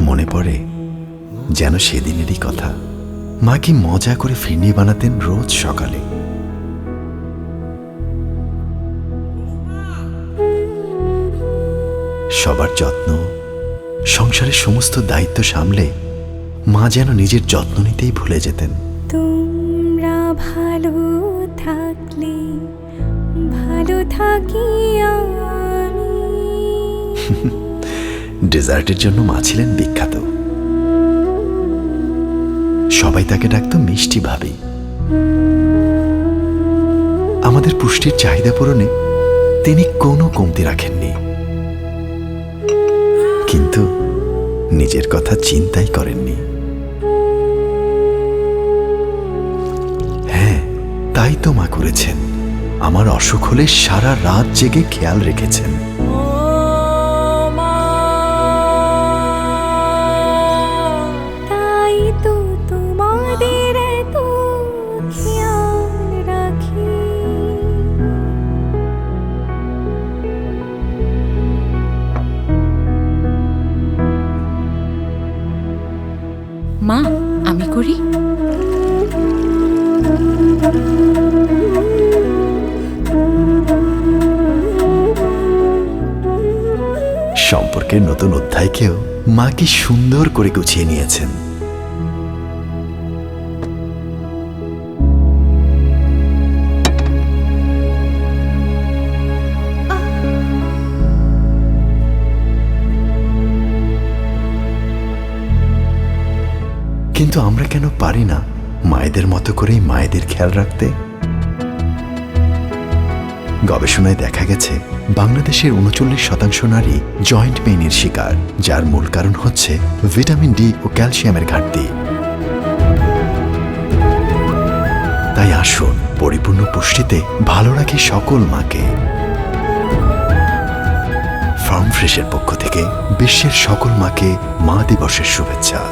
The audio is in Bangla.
মনে পড়ে যেন সেদিনেরই কথা। মা কি মজা করে ফিরনি বানাতেন রোজ সকালে। সবার যত্ন, সংসারের সমস্ত দায়িত্ব সামলে মা যেন নিজের যত্ন নিতেই ভুলে যেতেন। তোমরা ভালো থাকলে, ভালো থাকি আমি ডেজার্টের জন্য মা ছিলেন বিখ্যাত। সবাই তাকে ডাকত মিষ্টি ভাবি। আমাদের পুষ্টির চাহিদা পূরণে তিনি কোনো কমতি রাখেননি। কিন্তু নিজের কথা চিন্তাই করেননি। হ্যাঁ তাই তো মা করেছেন। আমার অসুখ হলে সারা রাত জেগে খেয়াল রেখেছেন। মা আমি করি। সম্পর্কের নতুন অধ্যায়কেও মা কি সুন্দর করে গুছিয়ে নিয়েছেন। কিন্তু আমরা কেন পারি না মায়েদের মতো করেই মায়েদের খেয়াল রাখতে? গবেষণায় দেখা গেছে, বাংলাদেশের উনচল্লিশ শতাংশ নারী জয়েন্ট পেইনের শিকার, যার মূল কারণ হচ্ছে ভিটামিন ডি ও ক্যালসিয়ামের ঘাটতি। তাই আসুন পরিপূর্ণ পুষ্টিতে ভালো রাখি সকল মাকে। ফার্ম ফ্রেশের পক্ষ থেকে বিশ্বের সকল মাকে মা দিবসের শুভেচ্ছা।